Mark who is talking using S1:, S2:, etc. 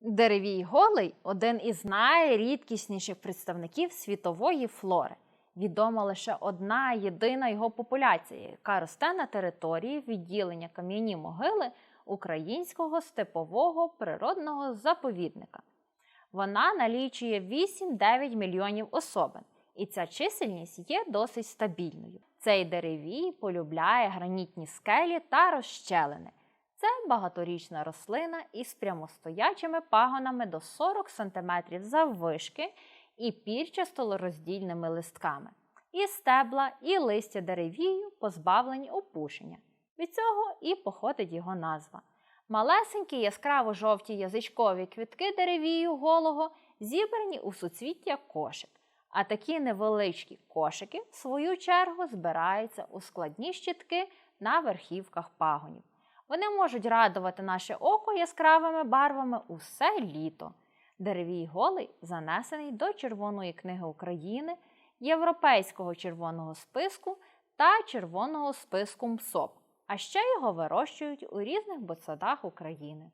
S1: Деревій голий один із найрідкісніших представників світової флори. Відома лише одна єдина його популяція, яка росте на території відділення кам'яні могили Українського степового природного заповідника. Вона налічує 8-9 мільйонів особин, і ця чисельність є досить стабільною. Цей деревій полюбляє гранітні скелі та розщелини. Це багаторічна рослина із прямостоячими пагонами до 40 см заввишки і пірчасто-роздільними листками. І стебла, і листя деревію позбавлені опушення. Від цього і походить його назва. Малесенькі яскраво-жовті язичкові квітки деревію голого зібрані у суцвіття кошик. А такі невеличкі кошики, в свою чергу, збираються у складні щитки на верхівках пагонів. Вони можуть радувати наше око яскравими барвами усе літо. Деревій голий занесений до Червоної книги України, Європейського червоного списку та Червоного списку МСОП, а ще його вирощують у різних ботсадах України.